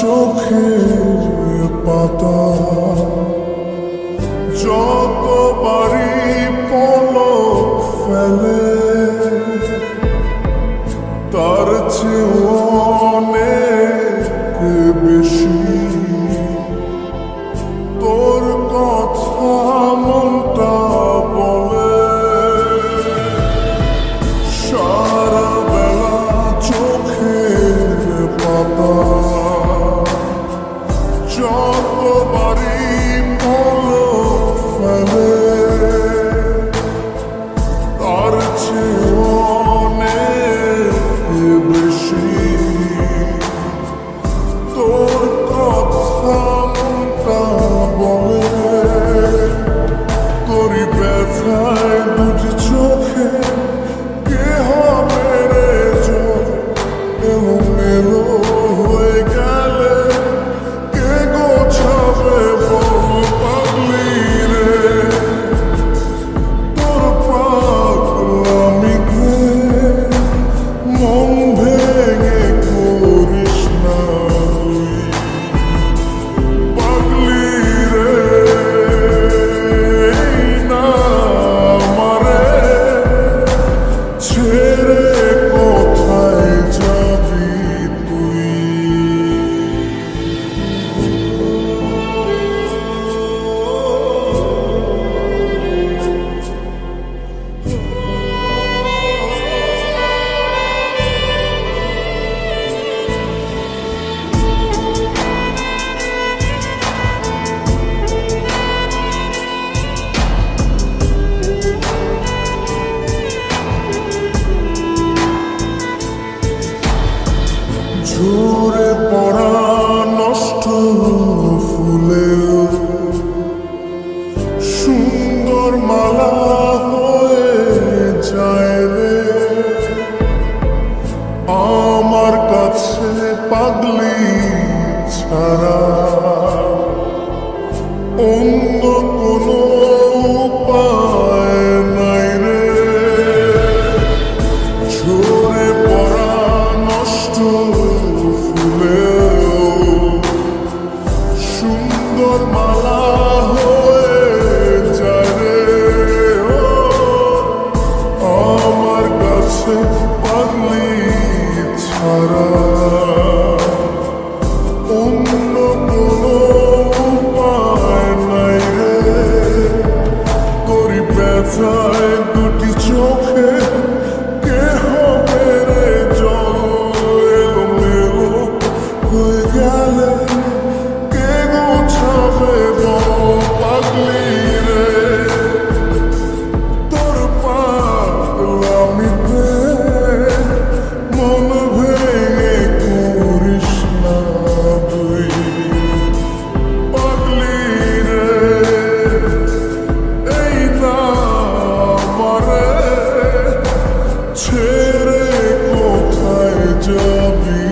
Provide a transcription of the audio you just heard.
çok iyi. আমার কাছে পাগলি ছাড়া অন্য কোনো উপায় নাই রে। ঝরে পড়া নষ্ট ফুলেও সুন্দর মালা Farklı taraf Onlar to be